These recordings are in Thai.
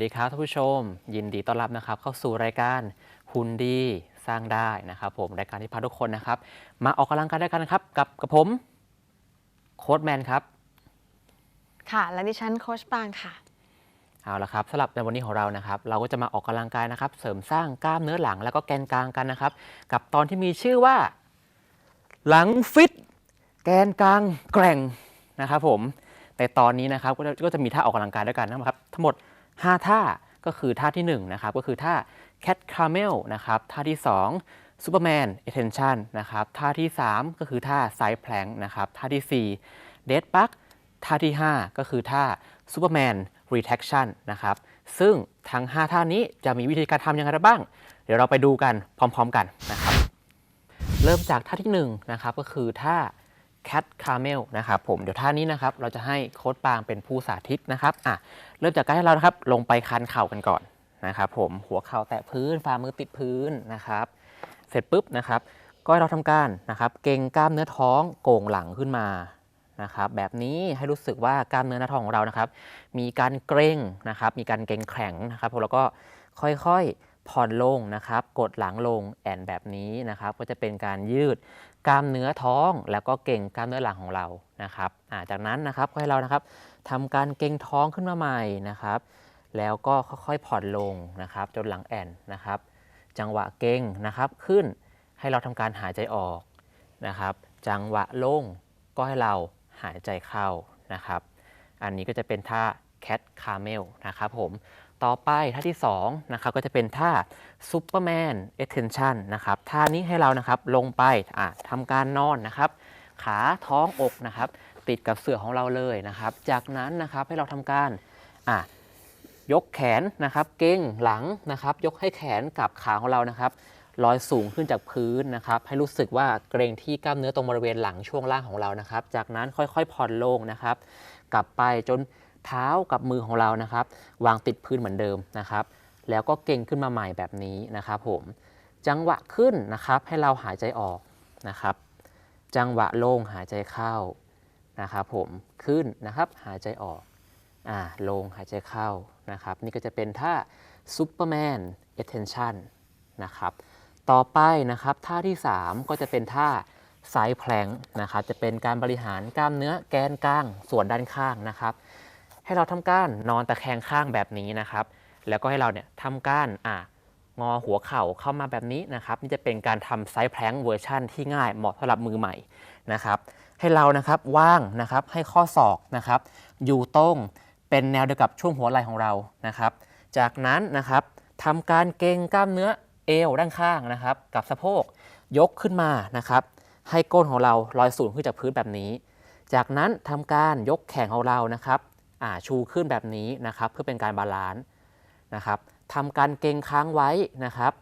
สวัสดีครับท่านผู้ชม ยินดีต้อนรับนะครับ เข้าสู่รายการหุ่นดีสร้างได้นะครับผมรายการที่พาทุกคนนะครับ มาออกกำลังกายด้วยกันนะครับ กับกับผมโค้ดแมนครับ ค่ะ และดิฉันโคชปางค่ะเอาละครับสำหรับในวันนี้ของเรานะครับ เราก็จะมาออกกำลังกายนะครับ เสริมสร้างกล้ามเนื้อหลังแล้วก็แกนกลางกันนะครับ กับตอนที่มีชื่อว่า หลังฟิต แกนกลางแกร่งนะครับผมในตอนนี้นะครับก็จะก็จะมีท่าออกกำลังกายด้วยกันนะครับ ทั้งหมด 5 ท่าก็คือท่าที่1นะครับก็คือท่า cat camel นะครับท่าที่2 superman attention นะครับท่าที่ 3 ก็คือท่า side plank นะครับท่าที่4 dead bug ท่าที่ 5 ก็คือท่า superman retraction นะครับซึ่งทั้ง 5 ท่านี้จะมีวิธีการทำยังไงบ้าง เดี๋ยวเราไปดูกันพร้อมๆกันนะครับเริ่มจากท่าที่1นะครับก็คือท่า cat camel นะครับผมเดี๋ยวท่านี้นะครับเราจะให้โค้ดปางเป็นผู้สาธิตนะครับอะ เริ่มจากการให้เรานะครับลงไปคันเข่ากันก่อนนะครับ ผมหัวเข่าแตะพื้นฝ่ามือติดพื้นนะครับ เสร็จปุ๊บนะครับก็ให้เราทำการนะครับเกรงกล้ามเนื้อท้องโก่งหลังขึ้นมานะครับแบบนี้ให้รู้สึกว่ากล้ามเนื้อหน้าท้องของเรานะครับ มีการเกร็งนะครับ มีการเกร็งแข็งนะครับแล้วก็ค่อยๆผ่อนลงนะครับ กดหลังลงแอนแบบนี้นะครับ ก็จะเป็นการยืด กล้ามเนื้อท้องแล้วก็เกร็งกล้ามเนื้อหลังของเรานะครับจากนั้นนะครับก็ให้เรานะครับทำการเกร็งท้องขึ้นมาใหม่นะครับ แล้วก็ค่อยๆผ่อนลงนะครับ จนหลังแอนนะครับ จังหวะเก่งนะครับขึ้นให้เราทำการหายใจออกนะครับ จังหวะลงก็ให้เราหายใจเข้านะครับ อันนี้ก็จะเป็นท่า cat camel นะครับผม ต่อไปท่าที่2นะครับก็จะเป็นท่า superman attention นะครับท่านี้ให้เรานะครับลงไปทำการนอนนะครับ ขาท้องอกนะครับ ติดกับเสื่อของเราเลยนะครับ จากนั้นนะครับให้เราทำการยกแขนนะครับ เก้งหลังนะครับ ยกให้แขนกับขาของเรานะครับลอยสูงขึ้นจากพื้นนะครับ ให้รู้สึกว่าเกรงที่กล้ามเนื้อตรงบริเวณหลังช่วงล่างของเรานะครับ จากนั้นค่อยๆผ่อนลงนะครับ กลับไปจน เท้ากับมือของเรานะครับ วางติดพื้นเหมือนเดิมนะครับ แล้วก็เก่งขึ้นมาใหม่แบบนี้นะครับผมจังหวะขึ้นนะครับให้เราหายใจออกนะครับ จังหวะลงหายใจเข้านะครับผมขึ้นนะครับหายใจออกอ่าลงหายใจเข้านะครับ นี่ก็จะเป็นท่า Superman Attention นะครับต่อไปนะครับท่าที่ 3 ก็จะเป็นท่า Side Plank นะครับจะเป็นการบริหารกล้ามเนื้อแกนกลางส่วนด้านข้างนะครับ ให้เราทำการนอนตะแคงข้างแบบนี้นะครับ แล้วก็ให้เราเนี่ยทำการอ่างอหัวเข่าเข้ามาแบบนี้นะครับ นี่จะเป็นการทำไซส์แพลงเวอร์ชันที่ง่ายเหมาะสำหรับมือใหม่นะครับ ให้เรานะครับว่างนะครับให้ข้อศอกนะครับ อยู่ตรงเป็นแนวเดียวกับช่วงหัวไหล่ของเรานะครับ จากนั้นนะครับทำการเกรงกล้ามเนื้อเอวด้านข้างนะครับ กับสะโพกยกขึ้นมานะครับ ให้ก้นของเราลอยสูงขึ้นจากพื้นแบบนี้ จากนั้นทำการยกแขนของเรานะครับ ชูขึ้นแบบนี้นะครับ เพื่อเป็นการบาลานซ์นะครับทำการเกรงค้างไว้นะครับ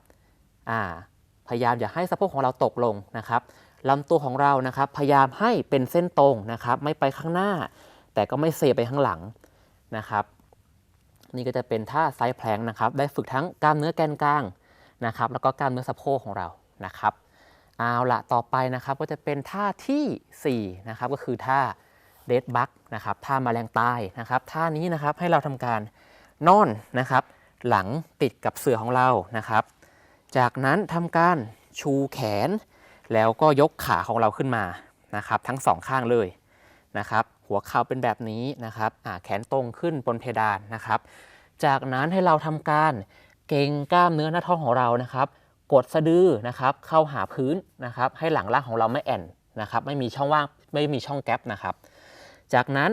อ่าพยายามอย่าให้สะโพกของเราตกลงนะครับลำตัวของเรานะครับพยายามให้เป็นเส้นตรงนะครับ ไม่ไปข้างหน้า แต่ก็ไม่เซไปข้างหลังนะครับ นี่ก็จะเป็นท่าไซส์แพลงนะครับ ได้ฝึกทั้งกล้ามเนื้อแกนกลางนะครับ แล้วก็กล้ามเนื้อสะโพกของเรานะครับเอาละต่อไปนะครับก็จะเป็นท่าที่4นะครับก็คือท่า เดดบักนะครับท่าแมลงตายนะครับท่านี้นะครับให้เราทำการนอนนะครับ หลังติดกับเสื่อของเรานะครับ จากนั้นทำการชูแขน แล้วก็ยกขาของเราขึ้นมานะครับ ทั้งสองข้างเลยนะครับ หัวเข่าเป็นแบบนี้นะครับแขนตรงขึ้นบนเพดานนะครับ จากนั้นให้เราทำการเกรงกล้ามเนื้อหน้าท้องของเรานะครับ กดสะดือนะครับ เข้าหาพื้นนะครับ ให้หลังล่างของเราไม่แอนนะครับ ไม่มีช่องว่างไม่มีช่องแกลบนะครับ จากนั้น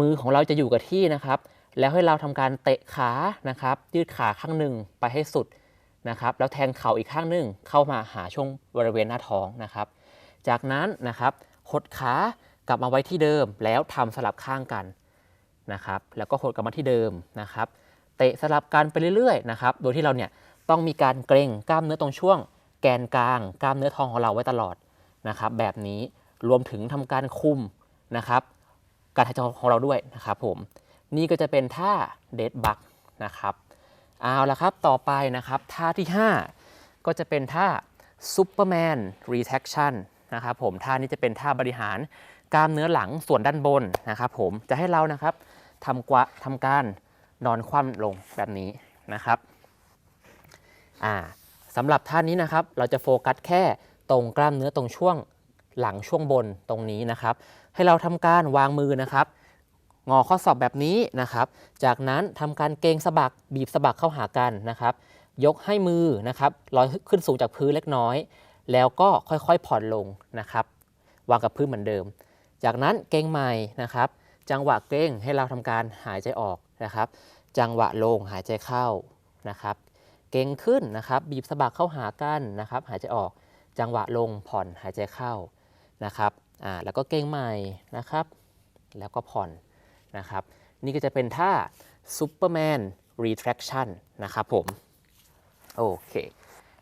มือของเราจะอยู่กับที่นะครับ แล้วให้เราทำการเตะขานะครับ ยืดขาข้างหนึ่งไปให้สุดนะครับ แล้วแทงเข่าอีกข้างหนึ่งเข้ามาหาช่วงบริเวณหน้าท้องนะครับ จากนั้นนะครับหดขากลับมาไว้ที่เดิมแล้วทำสลับข้างกันนะครับ แล้วก็หดกลับมาที่เดิมนะครับ เตะสลับกันไปเรื่อยๆนะครับ โดยที่เราเนี่ยต้องมีการเกรงกล้ามเนื้อตรงช่วง แกนกลางกล้ามเนื้อท้องของเราไว้ตลอดนะครับ แบบนี้รวมถึงทำการคุมนะครับ การหายใจของเราด้วยนะครับผมนี่ก็จะเป็นท่าเดดบักนะครับเอาละครับต่อไปนะครับท่าที่ 5 ก็จะเป็นท่า Superman Retraction นะครับผมท่านี้จะเป็นท่าบริหารกล้ามเนื้อหลังส่วนด้านบนนะครับผมจะให้เรานะครับทำกวะทำการนอนคว่ำลงแบบนี้นะครับอ่าสำหรับท่านี้นะครับเราจะโฟกัสแค่ตรงกล้ามเนื้อตรงช่วงหลังช่วงบนตรงนี้นะครับ ให้เราทำการวางมือนะครับงอข้อศอกแบบนี้นะครับ จากนั้นทำการเกรงสะบักบีบสะบักเข้าหากันนะครับ ยกให้มือนะครับลอยขึ้นสูงจากพื้นเล็กน้อย แล้วก็ค่อยๆผ่อนลงนะครับ วางกับพื้นเหมือนเดิม จากนั้นเกรงใหม่นะครับ จังหวะเกรงให้เราทำการหายใจออกนะครับ จังหวะลงหายใจเข้านะครับเกรงขึ้นนะครับ บีบสะบักเข้าหากันนะครับ หายใจออก จังหวะลงผ่อนหายใจเข้านะครับ อ่าแล้วก็เกรงใหม่นะครับ แล้วก็ผ่อนนะครับ นี่ก็จะเป็นท่า Superman Retraction นะครับผม โอเค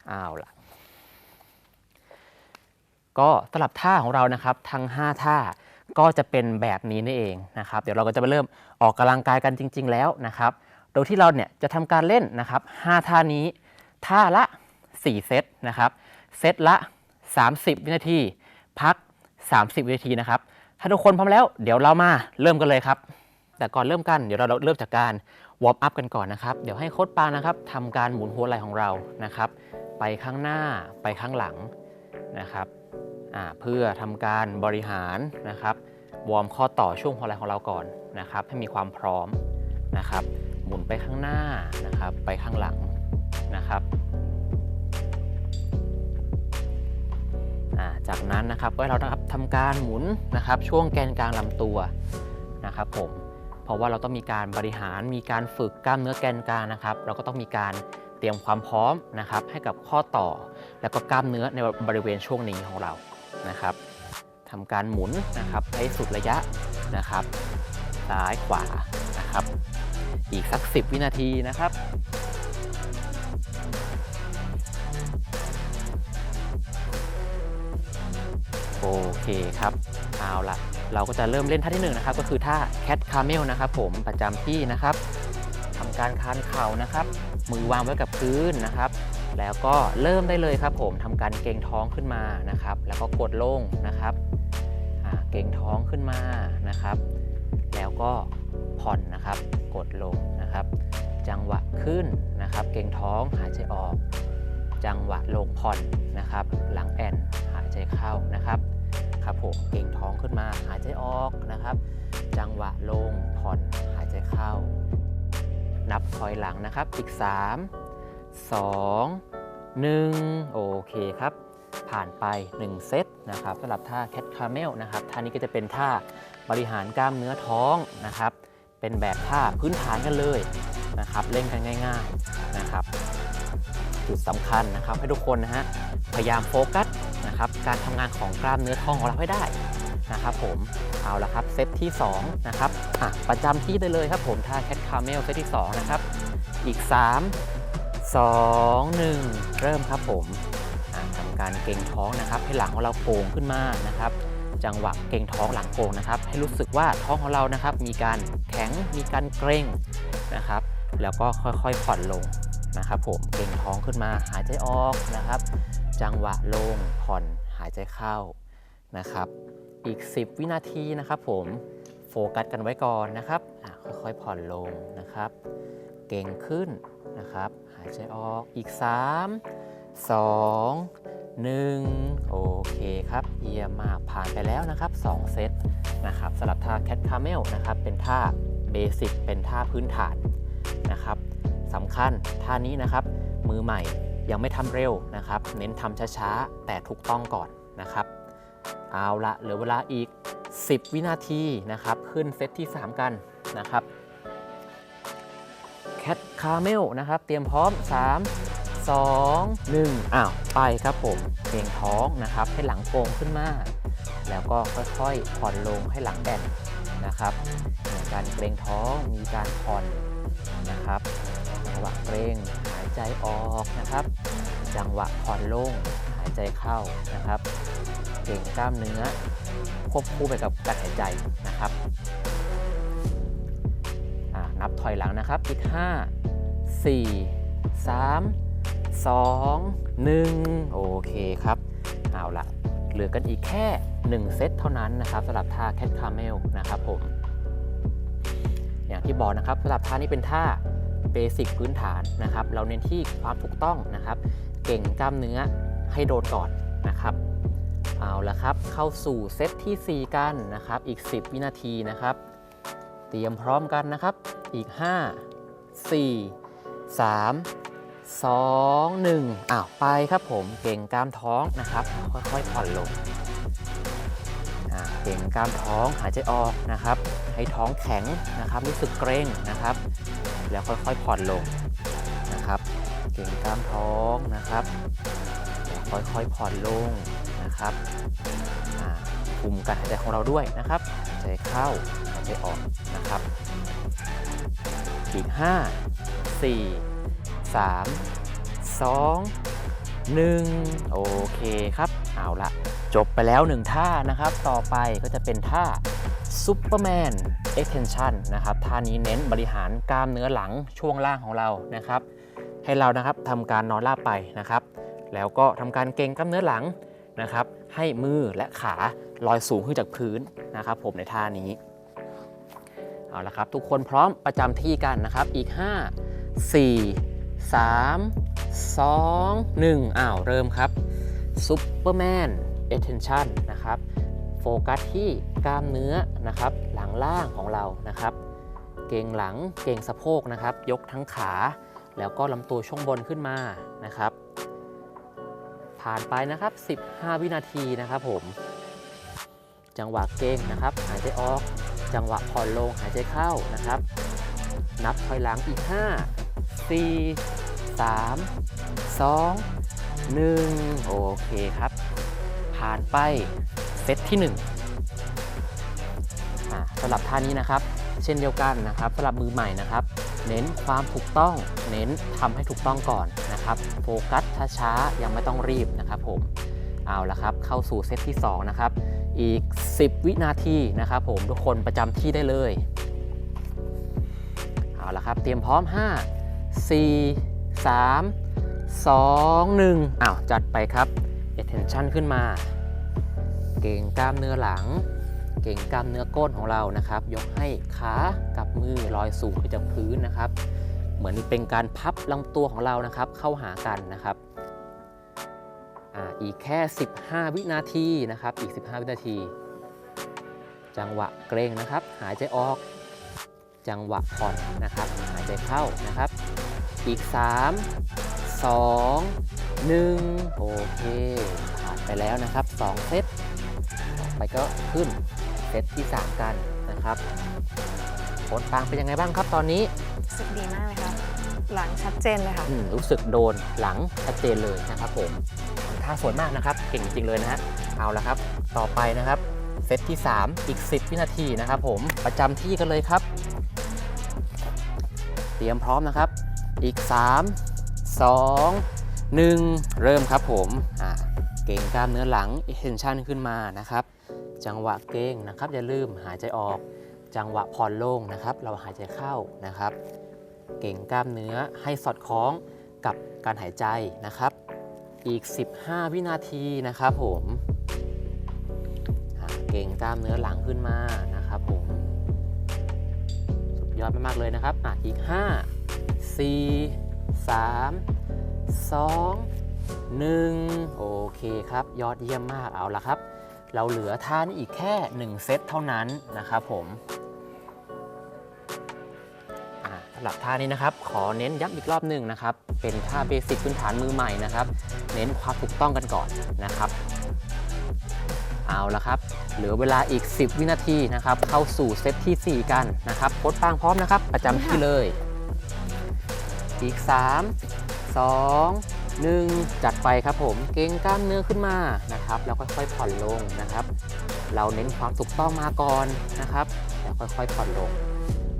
เอาล่ะ ก็สำหรับท่าของเรานะครับ ทั้ง 5 ท่าก็จะเป็นแบบนี้นี่เองนะครับ เดี๋ยวเราก็จะมาเริ่มออกกำลังกายกันจริง ๆ แล้วนะครับ โดยที่เราเนี่ยจะทำการเล่นนะครับ 5 ท่านี้ ท่าละ 4 เซตนะครับ เซตละ 30 วินาที พัก 30 วินาทีนะครับ ถ้าทุกคนพร้อมแล้ว เดี๋ยวเรามาเริ่มกันเลยครับ แต่ก่อนเริ่มกัน เดี๋ยวเราเริ่มจากการวอร์มอัพกันก่อนนะครับ เดี๋ยวให้โค้ชปานะครับทำการหมุนหัวไหล่ของเรานะครับ ไปข้างหน้าไปข้างหลังนะครับเพื่อทำการบริหารนะครับ วอร์มข้อต่อช่วงหัวไหล่ของเราก่อนนะครับ ให้มีความพร้อมนะครับ หมุนไปข้างหน้านะครับ ไปข้างหลังนะครับ จากนั้นนะครับก็เรานะครับทำการหมุนนะครับ ช่วงแกนกลางลำตัวนะครับผมเพราะว่าเราต้องมีการบริหารมีการฝึกกล้ามเนื้อแกนกลางนะครับ เราก็ต้องมีการเตรียมความพร้อมนะครับ ให้กับข้อต่อ แล้วก็กล้ามเนื้อในบริเวณช่วงนี้ของเรานะครับทำการหมุนนะครับให้สุดระยะนะครับ ซ้ายขวานะครับ อีกสัก 10 วินาทีนะครับ โอเคครับเอาละเราก็จะเริ่มเล่นท่าที่หนึ่งนะครับก็คือท่าแคทคาเมลนะครับผมประจำที่นะครับทำการคานเข่านะครับ มือวางไว้กับพื้นนะครับ แล้วก็เริ่มได้เลยครับผมทำการเกรงท้องขึ้นมานะครับ แล้วก็กดลงนะครับเกรงท้องขึ้นมานะครับ แล้วก็ผ่อนนะครับ กดลงนะครับ จังหวะขึ้นนะครับ เกรงท้องหายใจออก จังหวะลงผ่อนนะครับ หลังแอนหายใจเข้านะครับ ครับผมเก่งท้องขึ้นมาหายใจออกนะครับ จังหวะลงผ่อนหายใจเข้า นับถอยหลังนะครับอีก 3 2 1 โอเคครับ ผ่านไป 1 เซตนะครับสำหรับท่าแคทคาเมลนะครับท่านี้ก็จะเป็นท่าบริหารกล้ามเนื้อท้องนะครับ เป็นแบบท่าพื้นฐานกันเลยนะครับเล่นกันง่ายๆนะครับ จุดสำคัญนะครับให้ทุกคนนะฮะพยายามโฟกัส นะครับการทำงานของกล้ามเนื้อท้องของเราให้ได้นะครับผมเอาละครับเซตที่2นะครับอะประจำที่ได้เลยครับผมท่าแคทคาเมลเซตที่2นะครับอีก 3 2 1 เริ่มครับผมอะทำการเก่งท้องนะครับ ให้หลังของเราโก่งขึ้นมานะครับ จังหวะเก่งท้องหลังโก่งนะครับ ให้รู้สึกว่าท้องของเรานะครับ มีการแข็งมีการเกร็งนะครับ แล้วก็ค่อยๆผ่อนลงนะครับ ผมเก่งท้องขึ้นมาหายใจออกนะครับ จังหวะลงผ่อนหายใจเข้านะครับ อีก 10 วินาทีนะครับผมโฟกัสกันไว้ก่อนนะครับค่อยๆผ่อนลงนะครับ เก่งขึ้นนะครับ หายใจออกอีก 3 2 1 โอเคครับเยี่ยมมากผ่านไปแล้วนะครับ 2 เซตนะครับสำหรับท่าแคทคาเมลนะครับ เป็นท่าเบสิกเป็นท่าพื้นฐานนะครับสำคัญท่านี้นะครับ มือใหม่ ยังไม่ทำเร็วนะครับ เน้นทำช้าๆ แต่ถูกต้องก่อนนะครับ เอาละเหลือเวลาอีก 10 วินาทีนะครับ ขึ้นเซตที่ 3 กันนะครับแคทคาเมลนะครับ เตรียมพร้อม 3 2 1อ้าว ไปครับผมเกรงท้องนะครับ ให้หลังโกงขึ้นมา แล้วก็ค่อยๆผ่อนลงให้หลังแบนนะครับมีการเกรงท้องมีการผ่อนนะครับจังหวะเกรง ใจออกนะครับ จังหวะผ่อนลงหายใจเข้านะครับเกรงกล้ามเนื้อ ควบคู่ไปกับการหายใจนะครับนับถอยหลังนะครับอีก 5 4 3 2 1 โอเคครับ เอาละเหลือกันอีกแค่ 1 เซตเท่านั้นนะครับสำหรับท่าแคทคาเมลนะครับผม อย่างที่บอกนะครับสำหรับท่านี้เป็นท่า เบสิกพื้นฐานนะครับ เราเน้นที่ความถูกต้องนะครับ เก่งกล้ามเนื้อให้โดนก่อนนะครับเอาละครับ เข้าสู่เซตที่ 4 กันนะครับ อีก 10 วินาทีนะครับ เตรียมพร้อมกันนะครับ อีก 5 4 3 2 1อ้าวไปครับผม เก่งกล้ามท้องนะครับ ค่อยๆผ่อนลงเก่งกล้ามท้องหายใจออกนะครับ ให้ท้องแข็งนะครับ รู้สึกเกร็งนะครับ แล้วค่อยๆผ่อนลงนะครับ เก่งกล้ามท้องนะครับค่อยๆผ่อนลงนะครับคุมการหายใจของเราด้วยนะครับหายใจเข้าหายใจออกนะครับ อีก 5 4 3 2 1 โอเคครับ เอาละจบไปแล้ว 1 ท่านะครับ ต่อไปก็จะเป็นท่า Superman Extension นะครับ ท่านี้เน้นบริหารกล้ามเนื้อหลังช่วงล่างของเรานะครับ ให้เรานะครับทำการนอนราบไปนะครับ แล้วก็ทำการเกรงกล้ามเนื้อหลังนะครับ ให้มือและขาลอยสูงขึ้นจากพื้นนะครับ ผมในท่านี้เอาละครับ ทุกคนพร้อมประจำที่กันนะครับอีก 5 4 3 2 1อ้าวเริ่มครับ Superman Attention นะครับโฟกัสที่กล้ามเนื้อนะครับหลังล่างของเรานะครับ เกงหลัง เกงสะโพกนะครับ ยกทั้งขา แล้วก็ลำตัวช่วงบนขึ้นมานะครับ ผ่านไปนะครับ 15 วินาทีนะครับผม จังหวะเก่งนะครับ หายใจออก จังหวะผ่อนลงหายใจเข้านะครับ นับถอยหลังอีก 5 4 3 2 1 โอเคครับ ผ่านไปเซตที่1อ่าสำหรับท่านี้นะครับ เช่นเดียวกันนะครับสำหรับมือใหม่นะครับ เน้นความถูกต้อง เน้นทำให้ถูกต้องก่อนนะครับ โฟกัสช้าๆยังไม่ต้องรีบนะครับผมเอาละครับ เข้าสู่เซตที่ 2 นะครับ อีก 10 วินาทีนะครับผมทุกคนประจำที่ได้เลย เอาละครับ เตรียมพร้อม 5 4 3 2 1อ้าวจัดไปครับ attention ขึ้นมา เก่งกล้ามเนื้อหลัง เก่งกล้ามเนื้อก้นของเรานะครับ ยกให้ขากับมือลอยสูงขึ้นจากพื้นนะครับ เหมือนเป็นการพับลำตัวของเรานะครับ เข้าหากันนะครับอีกแค่ 15 วินาทีนะครับ อีก 15 วินาที จังหวะเกรงนะครับ หายใจออก จังหวะผ่อนนะครับ หายใจเข้านะครับ อีก 3 2 1 โอเคผ่านไปแล้วนะครับ 2 เซตไปก็ขึ้น เซตที่ 3 กันนะครับโค้ดปางเป็นยังไงบ้างครับตอนนี้รู้สึกดีมากเลยค่ะ หลังชัดเจนเลยค่ะ อืมรู้สึกโดนหลังชัดเจนเลยนะครับผมท่าสวยมากนะครับ เก่งจริงเลยนะฮะเอาละครับ ต่อไปนะครับเซตที่ 3 อีก 10 วินาทีนะครับ ผมประจำที่กันเลยครับ เตรียมพร้อมนะครับ อีก 3 2 1 เริ่มครับผมอ่าเก่งกล้ามเนื้อหลัง extension ขึ้นมานะครับ จังหวะเก่งนะครับ อย่าลืมหายใจออก จังหวะผ่อนโล่งนะครับ เราหายใจเข้านะครับ เก่งกล้ามเนื้อให้สอดคล้องกับการหายใจนะครับ อีก 15 วินาทีนะครับผมเก่งกล้ามเนื้อหลังขึ้นมานะครับผมสุดยอดมากๆเลยนะครับอะอีก 5 4 3 2 1 โอเคครับ ยอดเยี่ยมมากเอาละครับ เราเหลือท่านี้อีกแค่ 1 เซตเท่านั้นนะครับผมสำหรับท่านี้นะครับ ขอเน้นย้ำอีกรอบหนึ่งนะครับ เป็นท่าเบสิกพื้นฐานมือใหม่นะครับ เน้นความถูกต้องกันก่อนนะครับ เอาละครับ เหลือเวลาอีก 10 วินาทีนะครับ เข้าสู่เซตทีสี่4 กันนะครับโค้ดปางพร้อมนะครับ ประจำที่เลย อีก 3 2 1 จัดไปครับผม เก่งกล้ามเนื้อขึ้นมานะครับ แล้วค่อยๆผ่อนลงนะครับ เราเน้นความถูกต้องมาก่อนนะครับ แล้วค่อยๆผ่อนลง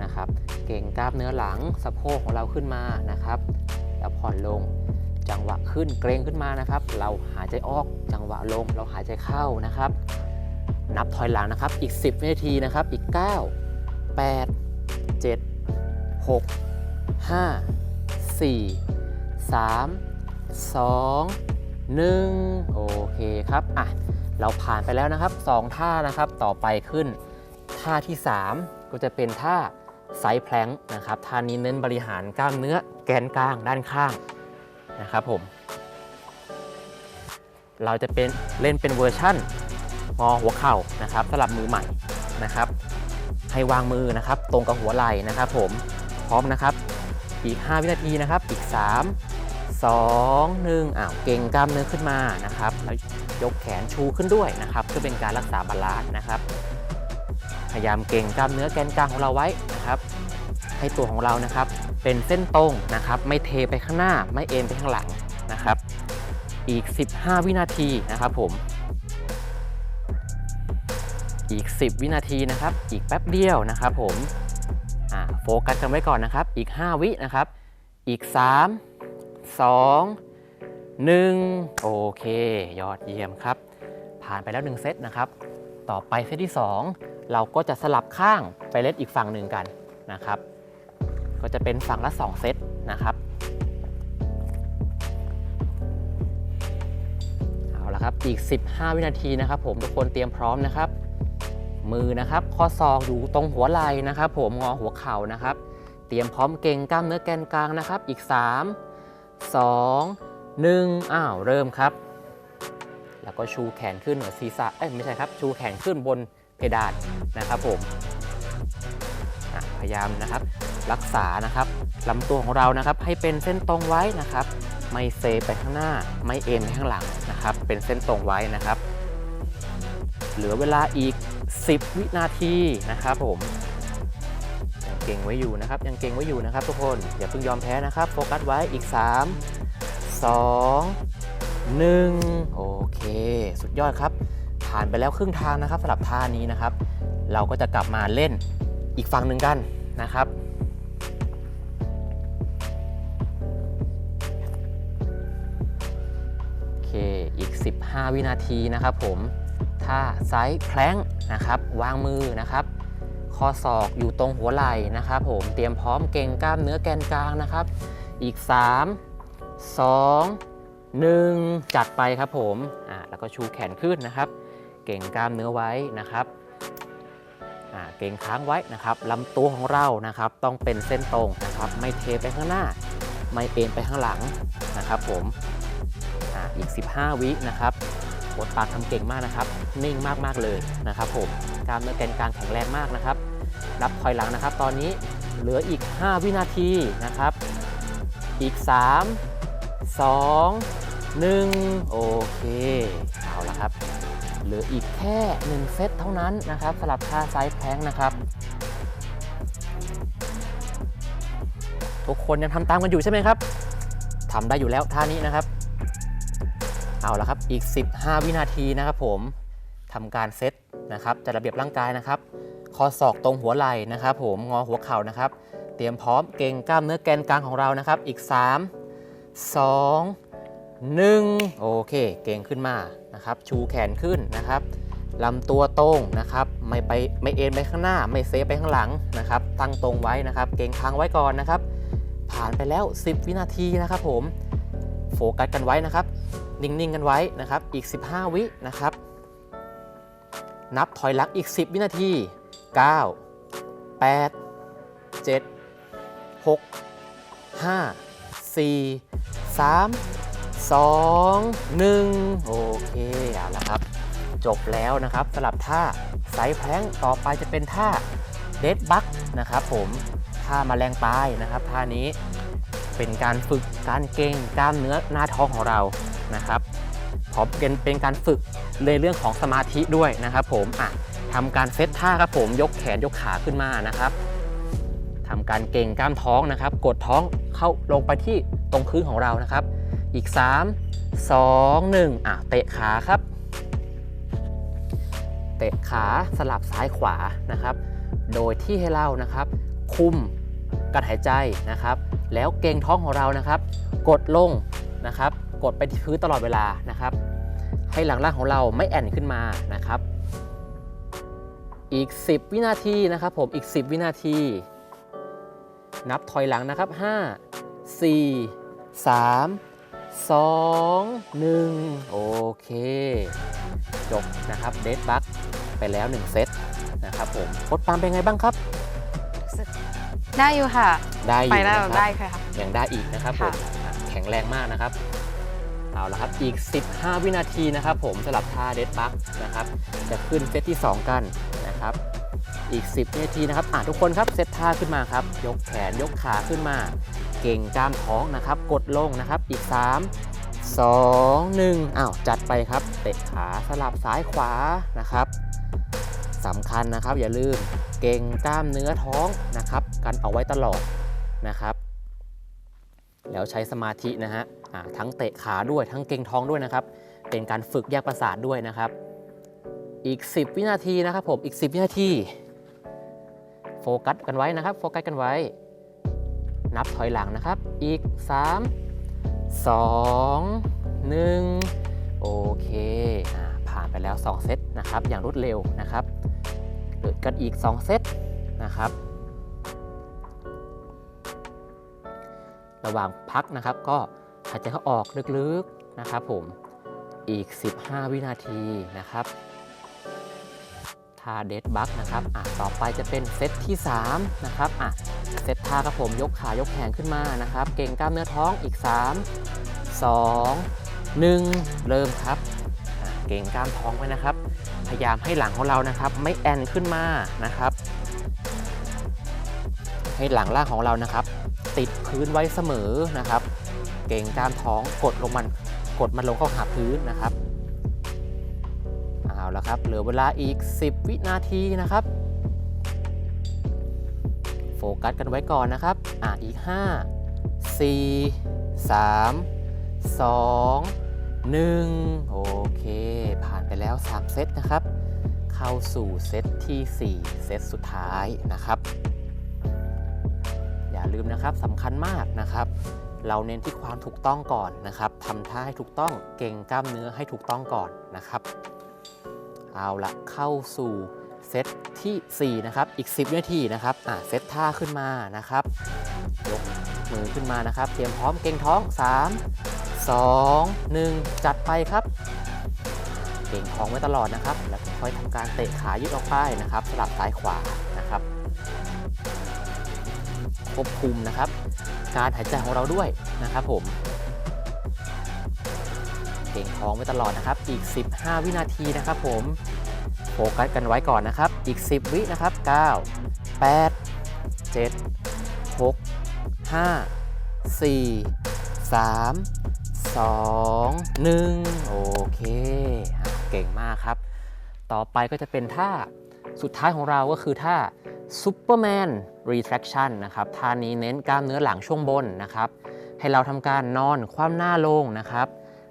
นะครับ เก่งกล้ามเนื้อหลังสะโพกของเราขึ้นมานะครับ แล้วผ่อนลงจังหวะขึ้นเกรงขึ้นมานะครับ เราหายใจออกจังหวะลง เราหายใจเข้านะครับ นับถอยหลังนะครับ อีก 10 วินาทีนะครับ อีก 9 8 7 6 5 4 3 2 1 โอเคครับอะเราผ่านไปแล้วนะครับ 2 ท่านะครับต่อไปขึ้น ท่าที่ 3 ก็จะเป็นท่าไซส์แพลงนะครับท่านี้เน้นบริหารกล้ามเนื้อแกนกลางด้านข้างนะครับผม เราจะเป็นเล่นเป็นเวอร์ชั่นงอหัวเข่านะครับสลับมือใหม่นะครับ ให้วางมือนะครับ ตรงกับหัวไหล่นะครับ ผมพร้อมนะครับอีก 5 วินาทีนะครับอีก 3 2 1อ้าวเก่งกล้ามเนื้อขึ้นมานะครับแล้วยกแขนชูขึ้นด้วยนะครับเพื่อเป็นการรักษาบาลานซ์นะครับ พยายามเก่งกล้ามเนื้อแกนกลางของเราไว้นะครับ ให้ตัวของเรานะครับ เป็นเส้นตรงนะครับ ไม่เทไปข้างหน้าไม่เอ็นไปข้างหลังนะครับ อีก 15 วินาทีนะครับ ผม อีก 10 วินาทีนะครับ อีกแป๊บเดียวนะครับ ผมโฟกัสกันไว้ก่อนนะครับ อีก 5 วินะครับ อีก 3 2 1 โอเค ยอดเยี่ยมครับ ผ่านไปแล้ว 1 เซตนะครับ ต่อไปเซตที่ 2 เราก็จะสลับข้างไปเล่นอีกฝั่งหนึ่งกันนะครับ ก็จะเป็นฝั่งละ 2 เซตนะครับเอาละครับอีก 15 วินาทีนะครับ ผมทุกคนเตรียมพร้อมนะครับ มือนะครับข้อศอกอยู่ตรงหัวไหล่นะครับ ผมงอหัวเข่านะครับ เตรียมพร้อมเก่งกล้ามเนื้อแกนกลางนะครับ อีก 3 2 1อ้าวเริ่มครับ แล้วก็ชูแขนขึ้นเหนือศีรษะเอ้ยไม่ใช่ครับ ชูแขนขึ้นบนเพดานนะครับผมพยายามนะครับรักษานะครับลำตัวของเรานะครับให้เป็นเส้นตรงไว้นะครับ ไม่เซไปข้างหน้า ไม่เอ็นไปข้างหลังนะครับ เป็นเส้นตรงไว้นะครับ เหลือเวลาอีก 10 วินาทีนะครับผม เก่งไว้อยู่นะครับ ยังเก่งไว้อยู่นะครับทุกคนอย่าเพิ่งยอมแพ้นะครับ โฟกัสไว้อีก 3 2 1 โอเค สุดยอดครับ ผ่านไปแล้วครึ่งทางนะครับสำหรับท่านี้นะครับ เราก็จะกลับมาเล่นอีกฝั่งหนึ่งกันนะครับโอเคอีก 15 วินาทีนะครับผมท่าไซส์แพลงนะครับ วางมือนะครับ อศอกอยู่ตรงหัวไหล่นะครับผมเตรียมพร้อมเก่งกล้ามเนื้อแกนกลางนะครับ อีก 3 2 1 จัดไปครับผมอ่าแล้วก็ชูแขนขึ้นนะครับ เก่งกล้ามเนื้อไว้นะครับอ่าเก่งค้างไว้นะครับลำตัวของเรานะครับ ต้องเป็นเส้นตรงนะครับ ไม่เทไปข้างหน้า ไม่เอ็นไปข้างหลังนะครับ ผมอ่าอีก 15 วินะครับโคตรปากทำเก่งมากนะครับ นิ่งมากๆเลยนะครับผมกล้ามเนื้อแกนกลางแข็งแรงมากนะครับ นับถอยหลังนะครับ ตอนนี้เหลืออีก 5 วินาทีนะครับ อีก 3 2 1 โอเคเอาละครับ เหลืออีกแค่ 1 เซตเท่านั้นนะครับสำหรับท่าไซส์แพงนะครับ ทุกคนยังทำตามกันอยู่ใช่ไหมครับทำได้อยู่แล้วท่านี้นะครับ เอาละครับอีก 15 วินาทีนะครับผม ทำการเซตนะครับจัดระเบียบร่างกายนะครับข้อศอกตรงหัวไหล่นะครับผมงอหัวเข่านะครับ เตรียมพร้อมเก่งกล้ามเนื้อแกนกลางของเรานะครับ อีก 3 2 1 โอเค เก่งขึ้นมานะครับ ชูแขนขึ้นนะครับลำตัวตรงนะครับ ไม่ไปไม่เอ็นไปข้างหน้า ไม่เซฟไปข้างหลังนะครับ ตั้งตรงไว้นะครับ เก่งค้างไว้ก่อนนะครับ ผ่านไปแล้ว 10 วินาทีนะครับ ผมโฟกัสกันไว้นะครับ นิ่งๆกันไว้นะครับ อีก 15 วินะครับ นับถอยหลังอีก 10 วินาที 9 8 7 6 5 4 3 2 1 โอเคเอาละครับ จบแล้วนะครับสำหรับท่าไซส์แพลงต่อไปจะเป็นท่าเดดบักนะครับผมท่าแมลงตายนะครับท่านี้เป็นการฝึกการเก่งกล้ามเนื้อหน้าท้องของเรานะครับพร้อมเป็นเป็นการฝึก ในเรื่องของสมาธิด้วยนะครับผมอะทำการเซตท่าครับผมยกแขนยกขาขึ้นมานะครับทำการเก่งกล้ามท้องนะครับ กดท้องเข้าลงไปที่ตรงพื้นของเรานะครับ อีก 3 2 1อะเตะขาครับ เตะขาสลับซ้ายขวานะครับ โดยที่ให้เรานะครับ คุมการหายใจนะครับ แล้วเกรงท้องของเรานะครับ กดลงนะครับ กดไปที่พื้นตลอดเวลานะครับ ให้หลังล่างของเราไม่แอนขึ้นมานะครับ อีก 10 วินาทีนะครับผมอีก 10 วินาที นับถอยหลังนะครับ 5 4 3 2 1 โอเค จบนะครับเดดบัคไปแล้ว 1 เซตนะครับผมโคดปามเป็นไงบ้างครับรู้สึกได้อยู่ค่ะ ได้อยู่ไปได้นะครับได้ค่ะ ยังได้อีกนะครับผมค่ะอะแข็งแรงมากนะครับ เอาละครับ อีก 15 วินาทีนะครับผมสำหรับท่าเดดบัคนะครับ จะขึ้นเซตที่ 2 กันนะครับ อีก 10 วินาทีนะครับอะทุกคนครับเซตท่าขึ้นมาครับ ยกแขนยกขาขึ้นมา เก่งกล้ามท้องนะครับ กดลงนะครับ อีก 3 2 1อ้าวจัดไปครับเตะขาสลับซ้ายขวานะครับสำคัญนะครับ อย่าลืมเก่งกล้ามเนื้อท้องนะครับ กันเอาไว้ตลอดนะครับ แล้วใช้สมาธินะฮะทั้งเตะขาด้วยทั้งเก่งท้องด้วยนะครับ เป็นการฝึกแยกประสาทด้วยนะครับ อีก 10 วินาทีนะครับผมอีก 10 วินาที โฟกัสกันไว้นะครับ โฟกัสกันไว้ นับถอยหลังนะครับ อีก 3 2 1 โอเคอผ่านไปแล้ว 2 เซตนะครับ อย่างรวดเร็วนะครับเหลือกันอีก 2 เซตนะครับ ระหว่างพักนะครับ ก็หายใจเข้าออกลึกๆนะครับผมอีก 15 วินาทีนะครับท่าเดดบัคนะครับอะต่อไปจะเป็นเซตที่ 3 นะครับอะเซตท่าครับผมยกขายกแขนขึ้นมานะครับ เก่งกล้ามเนื้อท้องอีก 3 2 1 เริ่มครับเก่งกล้ามท้องไว้นะครับ พยายามให้หลังของเรานะครับ ไม่แอนขึ้นมานะครับ ให้หลังล่างของเรานะครับ ติดพื้นไว้เสมอนะครับ เก่งกล้ามท้องกดลงมันกดมันลงเข้าหาพื้นนะครับเอาละครับ เหลือเวลาอีก 10 วินาทีนะครับ โฟกัสกันไว้ก่อนนะครับ อะอีก 5 4 3 2 1 โอเค ผ่านไปแล้ว 3 เซตนะครับ เข้าสู่เซตทีสี่4 เซตสุดท้ายนะครับ นะครับสำคัญมากนะครับ เราเน้นที่ความถูกต้องก่อนนะครับทำท่าให้ถูกต้องเก่งกล้ามเนื้อให้ถูกต้องก่อนนะครับ เอาละเข้าสู่เซตทีสี่4 นะครับ อีก 10 นาทีนะครับอะเซตท่าขึ้นมานะครับยกมือขึ้นมานะครับ เตรียมพร้อมเก่งท้อง 3 2 1 จัดไปครับ เก่งท้องไว้ตลอดนะครับ แล้วค่อยทำการเตะขายืดออกไปนะครับ สลับซ้ายขวานะครับ ควบคุมนะครับ การหายใจของเราด้วยนะครับผมเก่งท้องไว้ตลอดนะครับ อีก 15 วินาทีนะครับผมโฟกัสกันไว้ก่อนนะครับ อีก 10 วินะครับ 9 8 7 6 5 4 3 2 1 โอเคอะเก่งมากครับ ต่อไปก็จะเป็นท่าสุดท้ายของเราก็คือท่า Superman Retraction นะครับท่านี้เน้นกล้ามเนื้อหลังช่วงบนนะครับ ให้เราทำการนอนคว่ำหน้าลงนะครับ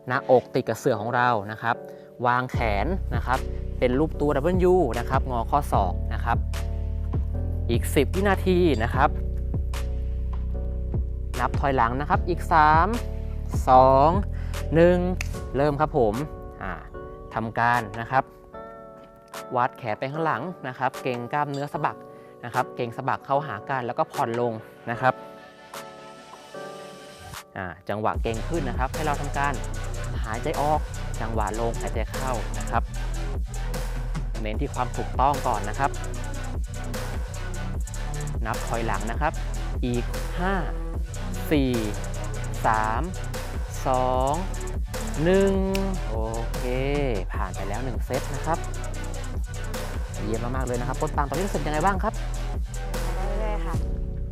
หน้าอกติดกับเสื่อของเรานะครับ วางแขนนะครับ เป็นรูปตัว W นะครับ งอข้อศอกนะครับ อีก 10 วินาทีนะครับ นับถอยหลังนะครับ อีก 3 2 1 เริ่มครับผมทำการนะครับวัดแขนไปข้างหลังนะครับ เก่งกล้ามเนื้อสะบัก นะครับ เก่งสะบักเข้าหากันแล้วก็ผ่อนลงนะครับจังหวะเก่งขึ้นนะครับ ให้เราทำการหายใจออก จังหวะลงหายใจเข้านะครับ เน้นที่ความถูกต้องก่อนนะครับ นับถอยหลังนะครับ อีก 5 4 3 2 1 โอเค ผ่านไปแล้ว 1 เซตนะครับ เยี่ยมมากๆเลยนะครับต้นปางตอนนี้รู้สึกยังไงบ้างครับไปเรื่อยๆค่ะ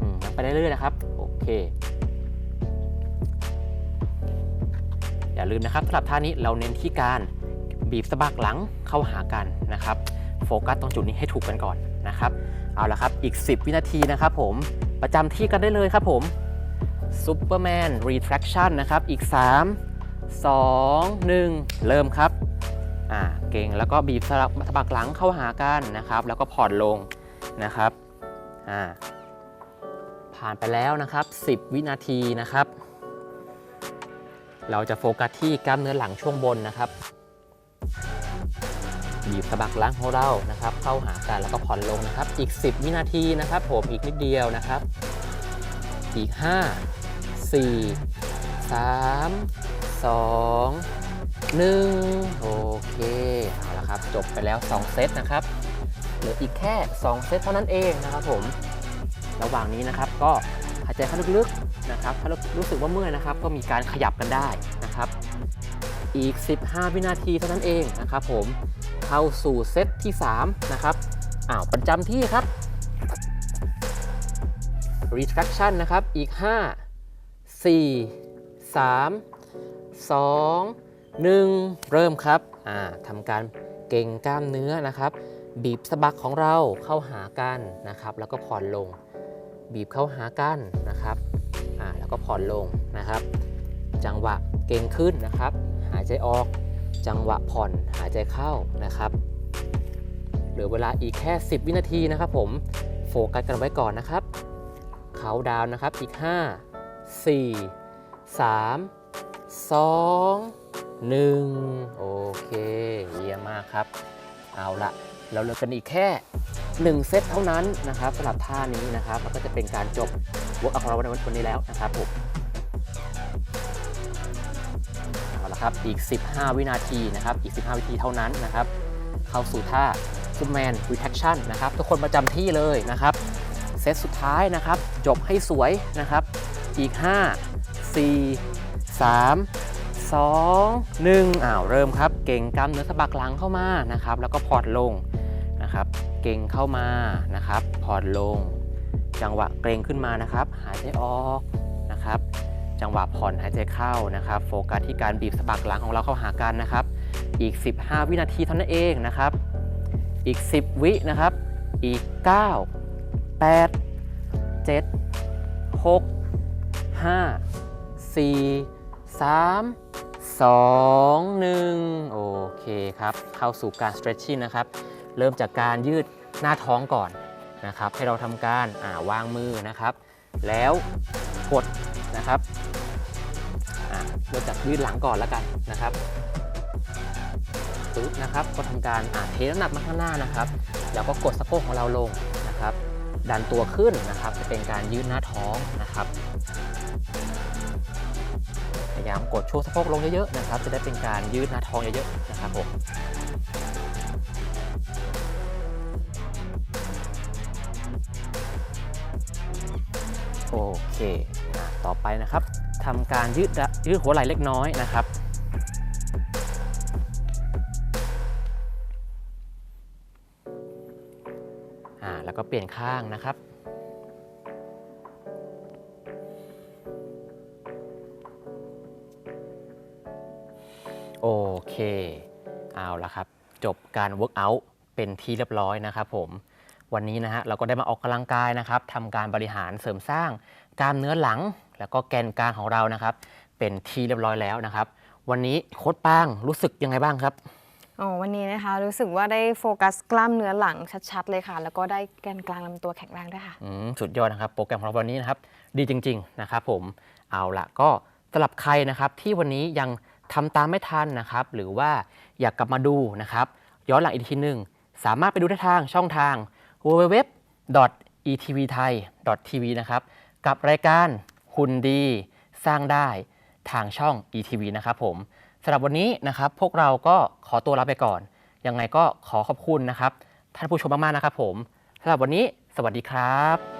อืมยังไปได้เรื่อยๆนะครับ โอเค อย่าลืมนะครับสำหรับท่านี้เราเน้นที่การบีบสะบักหลังเข้าหากันนะครับ โฟกัสตรงจุดนี้ให้ถูกกันก่อนนะครับ เอาละครับอีก 10 วินาทีนะครับผมประจำที่กันได้เลยครับผม Superman Retraction นะครับ อีก 3 2 1 เริ่มครับ อ่า เก่ง แล้วก็บีบสะบักสะบักหลังเข้าหากันนะครับ แล้วก็ผ่อนลงนะครับอ่าผ่านไปแล้วนะครับ 10 วินาทีนะครับ เราจะโฟกัสที่กล้ามเนื้อหลังช่วงบนนะครับบีบสะบักหลังของเรานะครับ เข้าหากันแล้วก็ผ่อนลงนะครับ อีก 10 วินาทีนะครับผมอีกนิดเดียวนะครับ อีก 5 4 3 2 1โอเคเอาละครับจบไปแล้ว 2 เซตนะครับเหลืออีกแค่ 2 เซตเท่านั้นเองนะครับผม ระหว่างนี้นะครับก็หายใจเข้าลึกๆนะครับถ้ารู้สึกว่าเมื่อยนะครับ ก็มีการขยับกันได้นะครับ อีก 15 วินาทีเท่านั้นเองนะครับ ผมเข้าสู่เซตที่ 3 นะครับอ้าวประจำที่ครับ retraction นะครับอีก 5 4 3 2 1 เริ่มครับอ่าทำการเก่งกล้ามเนื้อนะครับ บีบสะบักของเราเข้าหากันนะครับ แล้วก็ผ่อนลง บีบเข้าหากันนะครับแล้วก็ผ่อนลงนะครับ จังหวะเก่งขึ้นนะครับ หายใจออกจังหวะผ่อนหายใจเข้านะครับเหลือเวลาอีกแค่ 10 วินาทีนะครับผมโฟกัสกันไว้ก่อนนะครับเขาดาวน์นะครับอีก 5 4 3 2 1 โอเคเยี่ยมมากครับ เอาละเราเหลือกันอีกแค่ 1 เซตเท่านั้นนะครับสำหรับท่านี้นะครับแล้วก็จะเป็นการจบวอร์กอัพของเราในวันนี้แล้วนะครับผมเอาละครับอีก 15 วินาทีนะครับอีก 15 วินาทีเท่านั้นนะครับ เข้าสู่ท่า Superman Retraction นะครับทุกคนประจำที่เลยนะครับเซตสุดท้ายนะครับ จบให้สวยนะครับ อีก 5 4 3 2 1อ้าวเริ่มครับ เก่งกล้ามเนื้อสะบักหลังเข้ามานะครับ แล้วก็พอร์ตลงนะครับ เก่งเข้ามานะครับ พอร์ตลง จังหวะเกรงขึ้นมานะครับ หายใจออกนะครับ จังหวะผ่อนหายใจเข้านะครับ โฟกัสที่การบีบสะบักหลังของเราเข้าหากันนะครับ อีก 15 วินาทีเท่านั้นเองนะครับ อีก 10 วินะครับ อีก 9 8 7 6 5 4 3 2 1 โอเคครับ เข้าสู่การ stretching นะครับ เริ่มจากการยืดหน้าท้องก่อนนะครับ ให้เราทำการาวางมือนะครับ แล้วกดนะครับเริ่มจากยืดหลังก่อนแล้วกันนะครับปึ๊บนะครับ ก็ทำการเทน้ำหนักมาข้างหน้านะครับ แล้วก็กดสะโพกของเราลงนะครับ ดันตัวขึ้นนะครับ จะเป็นการยืดหน้าท้องนะครับ ยายามกดช่วงสะโพกลงเยอะๆนะครับ จะได้เป็นการยืดหน้าท้องเยอะๆนะครับผมโอเคต่อไปนะครับทำการยืดยืดหัวไหล่เล็กน้อยนะครับอ่าแล้วก็เปลี่ยนข้างนะครับ เคเอาละครับ จบการเวิร์กอัเป็นที่เรียบร้อยนะครับผมวันนี้นะฮะเราก็ได้มาออกกำลังกายนะครับทำการบริหารเสริมสร้างกล้ามเนื้อหลัง แล้วก็แกนกลางของเรานะครับ เป็นที่เรียบร้อยแล้วนะครับ วันนี้โค้ดป้างรู้สึกยังไงบ้างครับโอ้วันนี้นะคะรู้สึกว่าได้โฟกัสกล้ามเนื้อหลังชัดๆเลยค่ะ แล้วก็ได้แกนกลางลำตัวแข็งแรงด้วยค่ะอืมสุดยอดนะครับโปรแกรมของเราวันนี้นะครับดีจริง ๆนะครับ ผมเอาละก็สำหรับใครนะครับที่วันนี้ยัง ทำตามไม่ทันนะครับ หรือว่าอยากกลับมาดูนะครับ ย้อนหลังอีกทีหนึ่งสามารถไปดูได้ทางช่องทาง www.etvthai.tv นะครับกับรายการหุ่นดีสร้างได้ทางช่อง ETV นะครับผมสำหรับวันนี้นะครับพวกเราก็ขอตัวลาไปก่อน ยังไงก็ขอขอบคุณนะครับ ท่านผู้ชมมากๆนะครับผมสำหรับวันนี้ สวัสดีครับ